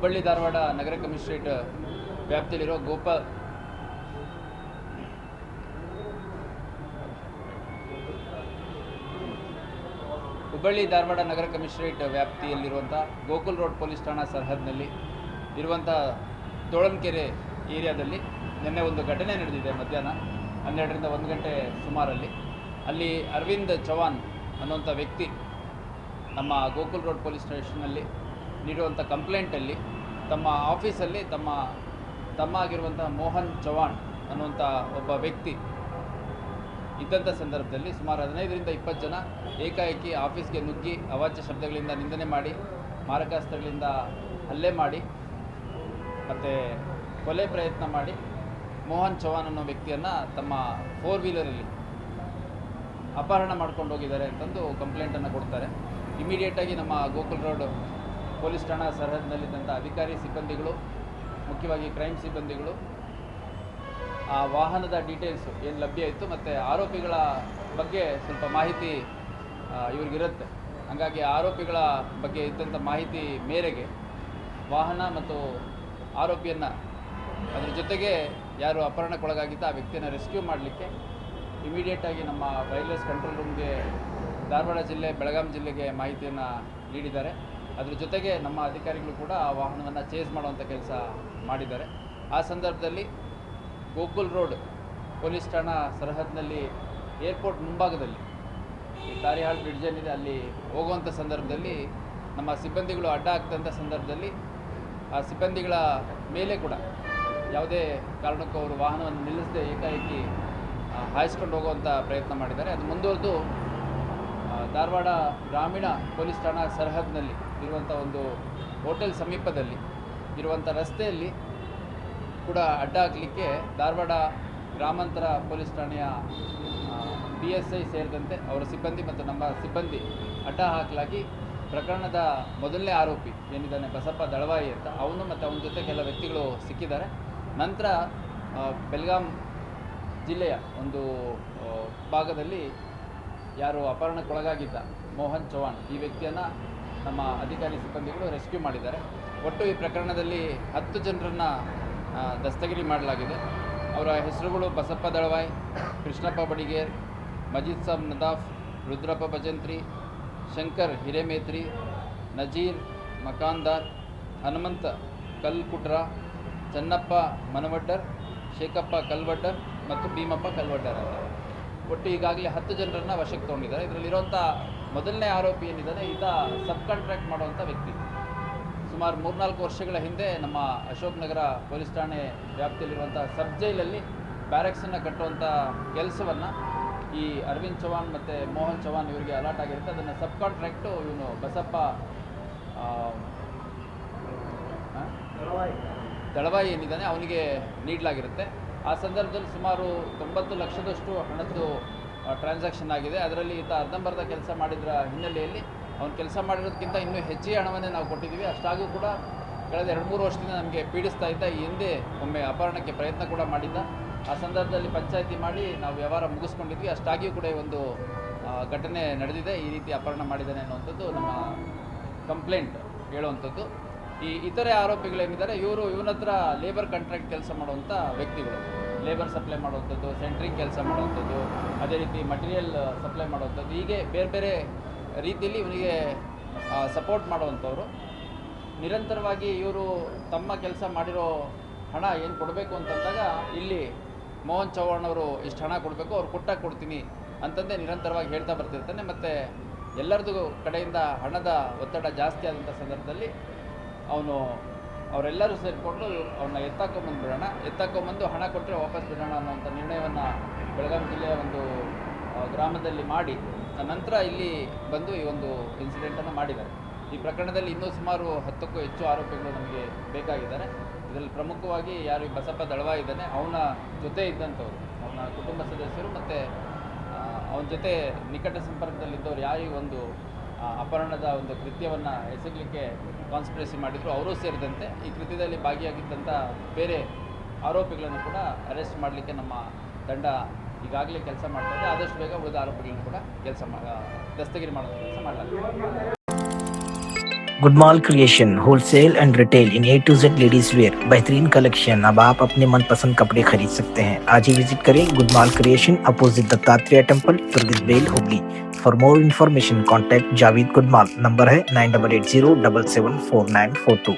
ಹುಬ್ಬಳ್ಳಿ ಧಾರವಾಡ ನಗರ ಕಮಿಷನರೇಟ್ ವ್ಯಾಪ್ತಿಯಲ್ಲಿರೋ ಗೋಪಾಲ್ ಹುಬ್ಬಳ್ಳಿ ಧಾರವಾಡ ನಗರ ಕಮಿಷನರೇಟ್ ವ್ಯಾಪ್ತಿಯಲ್ಲಿರುವಂಥ ಗೋಕುಲ್ ರೋಡ್ ಪೊಲೀಸ್ ಠಾಣಾ ಸರ್ಹದ್ನಲ್ಲಿ ಇರುವಂಥ ತೋಳಂಕೆರೆ ಏರಿಯಾದಲ್ಲಿ ನಿನ್ನೆ ಒಂದು ಘಟನೆ ನಡೆದಿದೆ ಮಧ್ಯಾಹ್ನ ಹನ್ನೆರಡರಿಂದ ಒಂದು ಗಂಟೆ ಸುಮಾರಲ್ಲಿ. ಅಲ್ಲಿ ಅರವಿಂದ್ ಚವಾನ್ ಅನ್ನುವಂಥ ವ್ಯಕ್ತಿ ನಮ್ಮ ಗೋಕುಲ್ ರೋಡ್ ಪೊಲೀಸ್ ಸ್ಟೇಷನ್ನಲ್ಲಿ ನೀಡುವಂಥ ಕಂಪ್ಲೇಂಟಲ್ಲಿ ತಮ್ಮ ಆಫೀಸಲ್ಲಿ ತಮ್ಮ ತಮ್ಮ ಆಗಿರುವಂಥ ಮೋಹನ್ ಚವಾಣ್ ಅನ್ನುವಂಥ ಒಬ್ಬ ವ್ಯಕ್ತಿ ಇದ್ದಂಥ ಸಂದರ್ಭದಲ್ಲಿ ಸುಮಾರು ಹದಿನೈದರಿಂದ ಇಪ್ಪತ್ತು ಜನ ಏಕಾಏಕಿ ಆಫೀಸ್ಗೆ ನುಗ್ಗಿ ಅವಾಚ್ಯ ಶಬ್ದಗಳಿಂದ ನಿಂದನೆ ಮಾಡಿ, ಮಾರಕಾಸ್ತ್ರಗಳಿಂದ ಹಲ್ಲೆ ಮಾಡಿ, ಮತ್ತು ಕೊಲೆ ಪ್ರಯತ್ನ ಮಾಡಿ ಮೋಹನ್ ಚೌಹಾಣ್ ಅನ್ನೋ ವ್ಯಕ್ತಿಯನ್ನು ತಮ್ಮ ಫೋರ್ ವೀಲರಲ್ಲಿ ಅಪಹರಣ ಮಾಡ್ಕೊಂಡು ಹೋಗಿದ್ದಾರೆ ಅಂತಂದು ಕಂಪ್ಲೇಂಟನ್ನು ಕೊಡ್ತಾರೆ. ಇಮಿಡಿಯೇಟಾಗಿ ನಮ್ಮ ಗೋಕುಲ್ ರೋಡ್ ಪೊಲೀಸ್ ಠಾಣಾ ಸರಹದ್ನಲ್ಲಿದ್ದಂಥ ಅಧಿಕಾರಿ ಸಿಬ್ಬಂದಿಗಳು, ಮುಖ್ಯವಾಗಿ ಕ್ರೈಮ್ ಸಿಬ್ಬಂದಿಗಳು, ಆ ವಾಹನದ ಡೀಟೇಲ್ಸು ಏನು ಲಭ್ಯ ಇತ್ತು ಮತ್ತು ಆರೋಪಿಗಳ ಬಗ್ಗೆ ಸ್ವಲ್ಪ ಮಾಹಿತಿ ಇವ್ರಿಗಿರುತ್ತೆ. ಹಾಗಾಗಿ ಆರೋಪಿಗಳ ಬಗ್ಗೆ ಇದ್ದಂಥ ಮಾಹಿತಿ ಮೇರೆಗೆ ವಾಹನ ಮತ್ತು ಆರೋಪಿಯನ್ನು ಅದ್ರ ಜೊತೆಗೆ ಯಾರು ಅಪಹರಣಕ್ಕೊಳಗಾಗಿದ್ದ ಆ ವ್ಯಕ್ತಿಯನ್ನು ರೆಸ್ಕ್ಯೂ ಮಾಡಲಿಕ್ಕೆ ಇಮಿಡಿಯೇಟಾಗಿ ನಮ್ಮ ವೈರ್ಲೆಸ್ ಕಂಟ್ರೋಲ್ ರೂಮ್ಗೆ ಧಾರವಾಡ ಜಿಲ್ಲೆ, ಬೆಳಗಾಂ ಜಿಲ್ಲೆಗೆ ಮಾಹಿತಿಯನ್ನು ನೀಡಿದ್ದಾರೆ. ಅದ್ರ ಜೊತೆಗೆ ನಮ್ಮ ಅಧಿಕಾರಿಗಳು ಕೂಡ ಆ ವಾಹನವನ್ನು ಚೇಸ್ ಮಾಡುವಂಥ ಕೆಲಸ ಮಾಡಿದ್ದಾರೆ. ಆ ಸಂದರ್ಭದಲ್ಲಿ ಗೋಕುಲ್ ರೋಡ್ ಪೊಲೀಸ್ ಠಾಣಾ ಸರಹದ್ನಲ್ಲಿ ಏರ್ಪೋರ್ಟ್ ಮುಂಭಾಗದಲ್ಲಿ ಈ ತಾರಿಹಾಳ್ ಬ್ರಿಡ್ಜ್ ಏನಿದೆ ಅಲ್ಲಿ ಹೋಗುವಂಥ ಸಂದರ್ಭದಲ್ಲಿ ನಮ್ಮ ಸಿಬ್ಬಂದಿಗಳು ಅಡ್ಡ ಆಗ್ತಂಥ ಸಂದರ್ಭದಲ್ಲಿ ಆ ಸಿಬ್ಬಂದಿಗಳ ಮೇಲೆ ಕೂಡ ಯಾವುದೇ ಕಾರಣಕ್ಕೂ ಅವರು ವಾಹನವನ್ನು ನಿಲ್ಲಿಸದೆ ಏಕಾಏಕಿ ಹಾಯಿಸ್ಕೊಂಡು ಹೋಗುವಂಥ ಪ್ರಯತ್ನ ಮಾಡಿದ್ದಾರೆ. ಅದು ಮುಂದುವರೆದು ಧಾರವಾಡ ಗ್ರಾಮೀಣ ಪೊಲೀಸ್ ಠಾಣಾ ಸರಹದ್ನಲ್ಲಿ ಇರುವಂಥ ಒಂದು ಹೋಟೆಲ್ ಸಮೀಪದಲ್ಲಿ ಇರುವಂಥ ರಸ್ತೆಯಲ್ಲಿ ಕೂಡ ಅಡ್ಡ ಹಾಕಲಿಕ್ಕೆ ಧಾರವಾಡ ಗ್ರಾಮಾಂತರ ಪೊಲೀಸ್ ಠಾಣೆಯ ಪಿ ಎಸ್ ಐ ಸೇರಿದಂತೆ ಅವರ ಸಿಬ್ಬಂದಿ ಮತ್ತು ನಮ್ಮ ಸಿಬ್ಬಂದಿ ಅಡ್ಡ ಹಾಕಲಾಗಿ ಪ್ರಕರಣದ ಮೊದಲನೇ ಆರೋಪಿ ಏನಿದ್ದಾನೆ ಬಸಪ್ಪ ದಳವಾಯಿ ಅಂತ ಅವನು ಮತ್ತು ಅವನ ಜೊತೆ ಕೆಲ ವ್ಯಕ್ತಿಗಳು ಸಿಕ್ಕಿದ್ದಾರೆ. ನಂತರ ಬೆಳಗಾಂ ಜಿಲ್ಲೆಯ ಒಂದು ಭಾಗದಲ್ಲಿ ಯಾರು ಅಪಹರಣಕ್ಕೊಳಗಾಗಿದ್ದ ಮೋಹನ್ ಚೌಹಾಣ್ ಈ ವ್ಯಕ್ತಿಯನ್ನು ನಮ್ಮ ಅಧಿಕಾರಿ ಸಿಬ್ಬಂದಿಗಳು ರೆಸ್ಕ್ಯೂ ಮಾಡಿದ್ದಾರೆ. ಒಟ್ಟು ಈ ಪ್ರಕರಣದಲ್ಲಿ ಹತ್ತು ಜನರನ್ನು ದಸ್ತಗಿರಿ ಮಾಡಲಾಗಿದೆ. ಅವರ ಹೆಸರುಗಳು ಬಸಪ್ಪ ದಳವಾಯ್, ಕೃಷ್ಣಪ್ಪ ಬಡಿಗೇರ್, ಮಜೀದ್ ಸಾಬ್ ನದಾಫ್, ರುದ್ರಪ್ಪ ಭಜಂತ್ರಿ, ಶಂಕರ್ ಹಿರೇಮೇತ್ರಿ, ನಜೀರ್ ಮಕಾಂದಾರ್, ಹನುಮಂತ ಕಲ್ಕುಟ್ರ, ಚನ್ನಪ್ಪ ಮನವಡ್ಡರ್, ಶೇಖಪ್ಪ ಕಲ್ವಡ್ಡರ್ ಮತ್ತು ಭೀಮಪ್ಪ ಕಲ್ವಡ್ಡರ್ ಅಂತ. ಒಟ್ಟು ಈಗಾಗಲೇ ಹತ್ತು ಜನರನ್ನು ವಶಕ್ಕೆ ತೊಗೊಂಡಿದ್ದಾರೆ. ಇದರಲ್ಲಿರುವಂಥ ಮೊದಲನೇ ಆರೋಪಿ ಏನಿದ್ದಾನೆ, ಈತ ಸಬ್ ಕಾಂಟ್ರಾಕ್ಟ್ ಮಾಡುವಂಥ ವ್ಯಕ್ತಿ. ಸುಮಾರು ಮೂರ್ನಾಲ್ಕು ವರ್ಷಗಳ ಹಿಂದೆ ನಮ್ಮ ಅಶೋಕ್ ನಗರ ಪೊಲೀಸ್ ಠಾಣೆ ವ್ಯಾಪ್ತಿಯಲ್ಲಿರುವಂಥ ಸಬ್ ಜೈಲಲ್ಲಿ ಬ್ಯಾರಕ್ಸನ್ನು ಕಟ್ಟುವಂಥ ಕೆಲಸವನ್ನು ಈ ಅರವಿಂದ್ ಚೌಹಾಣ್ ಮತ್ತು ಮೋಹನ್ ಚೌಹಾಣ್ ಇವರಿಗೆ ಅಲಾಟ್ ಆಗಿರುತ್ತೆ. ಅದನ್ನು ಸಬ್ ಕಾಂಟ್ರಾಕ್ಟು ಇವನು ಬಸಪ್ಪ? ದಳವಾಯಿ ಏನಿದ್ದಾನೆ, ಅವನಿಗೆ ನೀಡಲಾಗಿರುತ್ತೆ. ಆ ಸಂದರ್ಭದಲ್ಲಿ ಸುಮಾರು ತೊಂಬತ್ತು ಲಕ್ಷದಷ್ಟು ಹಣದ್ದು ಟ್ರಾನ್ಸಾಕ್ಷನ್ ಆಗಿದೆ. ಅದರಲ್ಲಿ ಈತ ಅರ್ಧಂಬರ್ಧ ಕೆಲಸ ಮಾಡಿದ್ರ ಹಿನ್ನೆಲೆಯಲ್ಲಿ ಅವ್ನು ಕೆಲಸ ಮಾಡಿರೋದಕ್ಕಿಂತ ಇನ್ನೂ ಹೆಚ್ಚಿಗೆ ಹಣವನ್ನೇ ನಾವು ಕೊಟ್ಟಿದ್ದೀವಿ ಅಷ್ಟಾಗೂ ಕೂಡ ಕಳೆದ ಎರಡು ಮೂರು ವರ್ಷದಿಂದ ನಮಗೆ ಪೀಡಿಸ್ತಾ ಇದ್ದ ಹಿಂದೆ ಒಮ್ಮೆ ಅಪಹರಣಕ್ಕೆ ಪ್ರಯತ್ನ ಕೂಡ ಮಾಡಿದ್ದ. ಆ ಸಂದರ್ಭದಲ್ಲಿ ಪಂಚಾಯಿತಿ ಮಾಡಿ ನಾವು ವ್ಯವಹಾರ ಮುಗಿಸ್ಕೊಂಡಿದ್ವಿ. ಅಷ್ಟಾಗಿಯೂ ಕೂಡ ಒಂದು ಘಟನೆ ನಡೆದಿದೆ. ಈ ರೀತಿ ಅಪಹರಣ ಮಾಡಿದ್ದಾನೆ ಅನ್ನುವಂಥದ್ದು ನಮ್ಮ ಕಂಪ್ಲೇಂಟ್ ಹೇಳುವಂಥದ್ದು. ಈ ಇತರೆ ಆರೋಪಿಗಳೇನಿದ್ದಾರೆ, ಇವರು ಇವನತ್ರ ಲೇಬರ್ ಕಾಂಟ್ರಾಕ್ಟ್ ಕೆಲಸ ಮಾಡುವಂಥ ವ್ಯಕ್ತಿಗಳು. ಲೇಬರ್ ಸಪ್ಲೈ ಮಾಡುವಂಥದ್ದು ಸೆಂಟ್ರಿಂಗ್ ಕೆಲಸ ಮಾಡುವಂಥದ್ದು, ಅದೇ ರೀತಿ ಮಟೀರಿಯಲ್ ಸಪ್ಲೈ ಮಾಡುವಂಥದ್ದು, ಹೀಗೆ ಬೇರೆ ಬೇರೆ ರೀತಿಯಲ್ಲಿ ಇವನಿಗೆ ಸಪೋರ್ಟ್ ಮಾಡುವಂಥವ್ರು. ನಿರಂತರವಾಗಿ ಇವರು ತಮ್ಮ ಕೆಲಸ ಮಾಡಿರೋ ಹಣ ಏನು ಕೊಡಬೇಕು ಅಂತಂದಾಗ ಇಲ್ಲಿ ಮೋಹನ್ ಚೌಹಾಣ್ ಅವರು ಇಷ್ಟು ಹಣ ಕೊಡಬೇಕು, ಅವ್ರು ಕೊಟ್ಟಾಗ ಕೊಡ್ತೀನಿ ಅಂತಂದೇ ನಿರಂತರವಾಗಿ ಹೇಳ್ತಾ ಬರ್ತಿರ್ತಾನೆ. ಮತ್ತು ಎಲ್ಲರದ್ದು ಕಡೆಯಿಂದ ಹಣದ ಒತ್ತಡ ಜಾಸ್ತಿ ಆದಂಥ ಸಂದರ್ಭದಲ್ಲಿ ಅವನು ಅವರೆಲ್ಲರೂ ಸೇರಿಕೊಂಡು ಅವನ್ನ ಎತ್ತಾಕೊಂಬಂದ್ಬಿಡೋಣ. ಎತ್ತಾಕೊಂಬಂದು ಹಣ ಕೊಟ್ಟರೆ ವಾಪಸ್ ಬಿಡೋಣ ಅನ್ನೋಂಥ ನಿರ್ಣಯವನ್ನು ಬೆಳಗಾವಿ ಜಿಲ್ಲೆಯ ಒಂದು ಗ್ರಾಮದಲ್ಲಿ ಮಾಡಿ ನಂತರ ಇಲ್ಲಿ ಬಂದು ಈ ಒಂದು ಇನ್ಸಿಡೆಂಟನ್ನು ಮಾಡಿದ್ದಾರೆ. ಈ ಪ್ರಕರಣದಲ್ಲಿ ಇನ್ನೂ ಸುಮಾರು ಹತ್ತಕ್ಕೂ ಹೆಚ್ಚು ಆರೋಪಿಗಳು ನಮಗೆ ಬೇಕಾಗಿದ್ದಾರೆ. ಇದರಲ್ಲಿ ಪ್ರಮುಖವಾಗಿ ಯಾರು ಬಸಪ್ಪ ದಳವಾ ಇದ್ದಾನೆ, ಅವನ ಜೊತೆ ಇದ್ದಂಥವ್ರು. ಅವನ ಕುಟುಂಬ ಸದಸ್ಯರು ಮತ್ತು ಅವನ ಜೊತೆ ನಿಕಟ ಸಂಪರ್ಕದಲ್ಲಿದ್ದವರು ಯಾರು ಒಂದು ಅಪಹರಣದ ಒಂದು ಕೃತ್ಯವನ್ನು ಎಸಗಲಿಕ್ಕೆ ಕಾನ್ಸ್ಪಿರಸಿ ಮಾಡಿದ್ರು ಅವರೂ ಸೇರಿದಂತೆ ಈ ಕೃತ್ಯದಲ್ಲಿ ಭಾಗಿಯಾಗಿದ್ದಂಥ ಬೇರೆ ಆರೋಪಿಗಳನ್ನು ಕೂಡ ಅರೆಸ್ಟ್ ಮಾಡಲಿಕ್ಕೆ ನಮ್ಮ ತಂಡ ಈಗಾಗಲೇ ಕೆಲಸ ಮಾಡ್ತಾ ಇದೆ ಆದಷ್ಟು ಬೇಗ ಉಳಿದ ಆರೋಪಿಗಳನ್ನು ಕೂಡ ಕೆಲಸ ಮಾ ದಸ್ತಗಿರಿ ಮಾಡೋ ಕೆಲಸ ಮಾಡಲಾಗಿದೆ good mall creation wholesale and retail in A to Z ladies wear बेहतरीन कलेक्शन अब आप अपने मनपसंद कपड़े खरीद सकते हैं आज ही विजिट करें good mall creation opposite Dattatreya temple तुर्गित bell Hooghly for more information contact Javed Goodmall number है nine double eight zero double seven four nine four two